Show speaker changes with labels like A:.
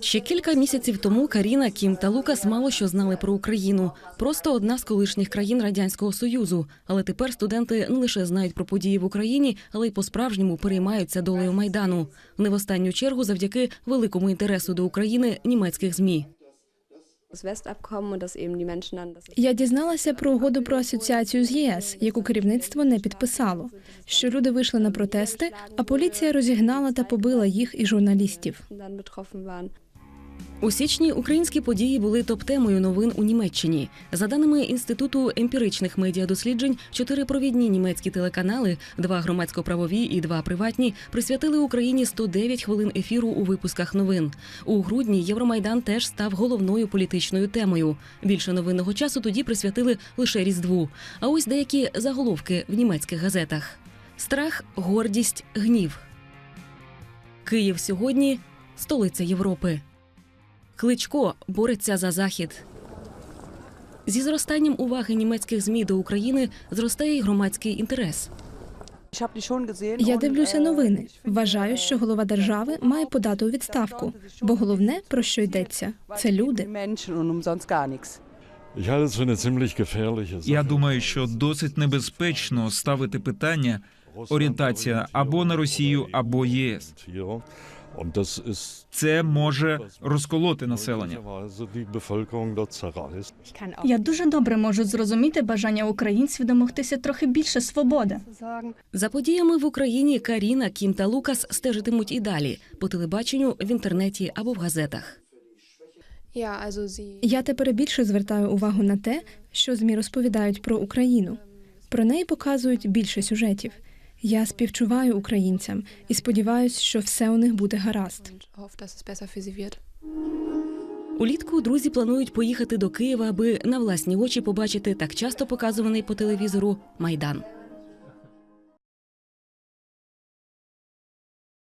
A: Ще кілька місяців тому Каріна, Кім та Лукас мало що знали про Україну. Просто одна з колишніх країн радянського союзу. Але тепер студенти не лише знають про події в Україні, але й по-справжньому переймаються долею майдану. Не в останню чергу завдяки великому інтересу до України німецьких змі.
B: Я дізналася про угоду про асоціацію з ЄС, яку керівництво не підписало. Що люди вийшли на протести, а поліція розігнала та побила їх і журналістів.
A: У січні українські події були топ-темою новин у Німеччині. За даними інституту емпіричних медіадосліджень, чотири провідні німецькі телеканали, два громадсько-правові і два приватні, присвятили Україні 109 хвилин ефіру у випусках новин. У грудні Євромайдан теж став головною політичною темою. Більше новинного часу тоді присвятили лише різдву. А ось деякі заголовки в німецьких газетах: страх, гордість, гнів. Київ сьогодні столиця Європи. Кличко бореться за захід. Зі зростанням уваги німецьких змі до України зростає й громадський інтерес.
B: Я дивлюся новини. Вважаю, що голова держави має подати у відставку, бо головне про що йдеться це люди.
C: Я думаю, що досить небезпечно ставити питання орієнтація або на Росію, або ЄС. Це може розколоти населення.
D: Я дуже добре можу зрозуміти бажання українців домогтися трохи більше свободи.
A: За подіями в Україні Каріна, Кім та Лукас стежитимуть і далі по телебаченню, в інтернеті або в газетах.
B: Я тепер більше звертаю увагу на те, що змі розповідають про Україну. Про неї показують більше сюжетів. Я співчуваю українцям і сподіваюся, що все у них буде гаразд.
A: Улітку друзі планують поїхати до Києва, аби на власні очі побачити так часто показуваний по телевізору майдан.